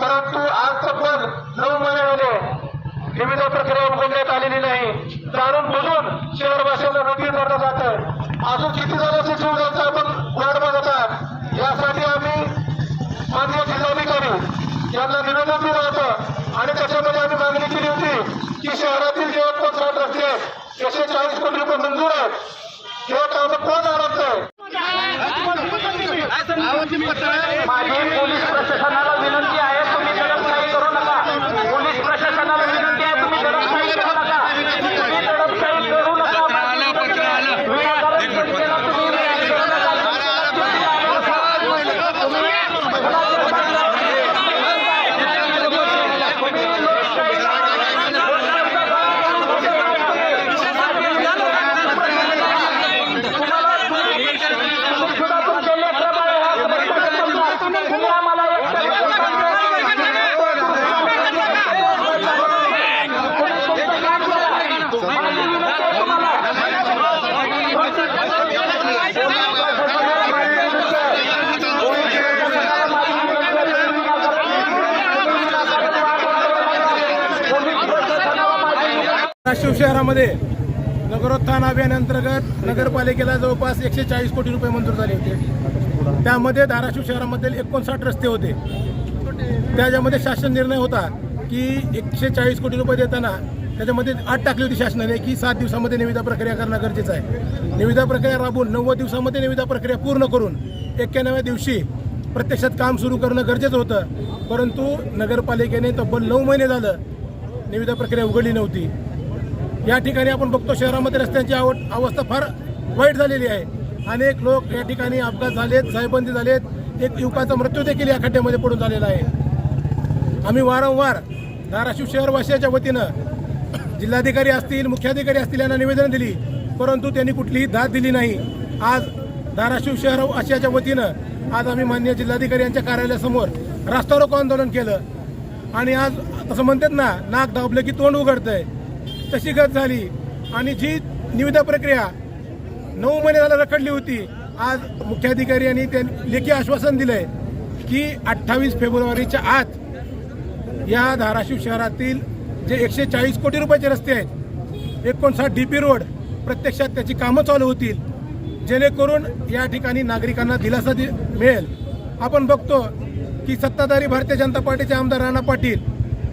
परंतु आज तब्बल नऊ महिने झाले. विविध प्रक्रिया उघडण्यात आलेली नाही. जाणून बुजून शहरवासियांना नोटीस धरलं जातं अजून किती जणांची जीव जायचं आपण वाट बघत आहात? यासाठी आम्ही माननीय जिल्हाधिकारी यांना निवेदन दिलं होतं. आणि त्याच्यामध्ये आम्ही मागणी केली होती की शहरातील जे पण साठ रस्ते आहेत एकशे चाळीस कोटी रुपये मंजूर आहेत हे काम कोण अडवतंय माझी पोलीस प्रशासनाला विनंती नाशिक शहरामध्ये नगरोत्थान अभियानांतर्गत नगरपालिकेला जवळपास एकशे चाळीस कोटी रुपये मंजूर झाले होते. त्यामध्ये धाराशिव शहरामध्ये एकोणसाठ रस्ते होते. त्याच्यामध्ये शासन निर्णय होता की एकशे चाळीस कोटी रुपये देताना त्याच्यामध्ये आठ टाकली होती शासनाने की सात दिवसामध्ये निविदा प्रक्रिया करणं गरजेचं आहे. निविदा प्रक्रिया राबवून नव्वद दिवसामध्ये निविदा प्रक्रिया पूर्ण करून एक्क्याण्णव्या दिवशी प्रत्यक्षात काम सुरू करणं गरजेचं होतं. परंतु नगरपालिकेने तब्बल नऊ महिने झालं निविदा प्रक्रिया उघडली नव्हती. या ठिकाणी आपण बघतो शहरामध्ये रस्त्यांची आव अवस्था फार वाईट झालेली आहे. अनेक लोक या ठिकाणी अपघात झालेत साहेबंदी झालेत. एक युवकाचा मृत्यू देखील या खड्ड्यामध्ये पडून झालेला आहे. आम्ही वारंवार धाराशिव शहरवासियाच्या वतीनं जिल्हाधिकारी असतील मुख्याधिकारी असतील यांना निवेदन दिली परंतु त्यांनी कुठलीही दाद दिली नाही. आज धाराशिव शहर आशियाच्या वतीनं आज आम्ही मान्य जिल्हाधिकारी यांच्या कार्यालयासमोर रास्ता रोको आंदोलन केलं. आणि आज तसं म्हणतात ना नाक दाबलं की तोंड उघडतंय. तशी गत झाली. आणि जी निविदा प्रक्रिया नऊ महिने झाला रखडली होती आज मुख्याधिकारी यांनी त्या लेखी आश्वासन दिलंय की अठ्ठावीस फेब्रुवारीच्या आत या धाराशिव शहरातील जे एकशे चाळीस कोटी रुपयाचे रस्ते आहेत एकोणसाठ डी पी रोड प्रत्यक्षात त्याची कामं चालू होतील जेणेकरून या ठिकाणी नागरिकांना दिलासा दि मिळेल. आपण बघतो की सत्ताधारी भारतीय जनता पार्टीचे आमदार राणा पाटील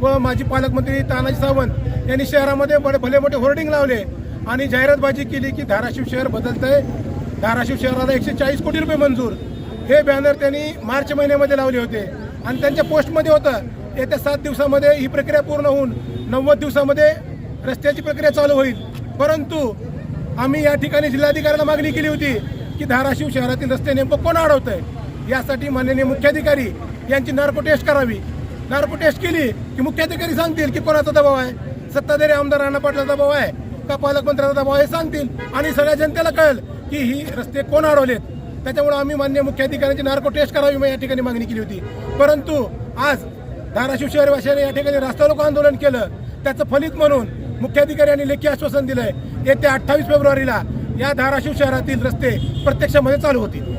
व माजी पालकमंत्री तानाजी सावंत यांनी शहरामध्ये बडे भले मोठे होर्डिंग लावले आणि जाहिरातबाजी केली की धाराशिव शहर बदलतंय. धाराशिव शहराला एकशे चाळीस कोटी रुपये मंजूर. हे बॅनर त्यांनी मार्च महिन्यामध्ये लावले होते. आणि त्यांच्या पोस्टमध्ये होतं येत्या सात दिवसामध्ये ही प्रक्रिया पूर्ण होऊन नव्वद दिवसामध्ये रस्त्याची प्रक्रिया चालू होईल. परंतु आम्ही या ठिकाणी जिल्हाधिकाऱ्याला मागणी केली होती की धाराशिव शहरातील रस्ते नेमकं कोण अडवत आहे यासाठी माननीय मुख्याधिकारी यांची नार्को टेस्ट करावी. नार्को टेस्ट केली की मुख्याधिकारी सांगतील की कोणाचा दबाव आहे? सत्ताधारी आमदार राणा पाटलाचा दबाव आहे. का पालकमंत्र्याचा दबाव आहे? सांगतील. आणि सगळ्या जनतेला कळेल की ही रस्ते कोण अडवलेत? त्याच्यामुळे आम्ही मान्य मुख्याधिकाऱ्यांची नार्को टेस्ट करावी मी या ठिकाणी मागणी केली होती. परंतु आज धाराशिव शहरवाशाने या ठिकाणी रास्ता रोको आंदोलन केलं. त्याचं फलित म्हणून मुख्याधिकारी यांनी लेखी आश्वासन दिलंय. येत्या अठ्ठावीस फेब्रुवारीला या धाराशिव शहरातील रस्ते प्रत्यक्षामध्ये चालू होतील.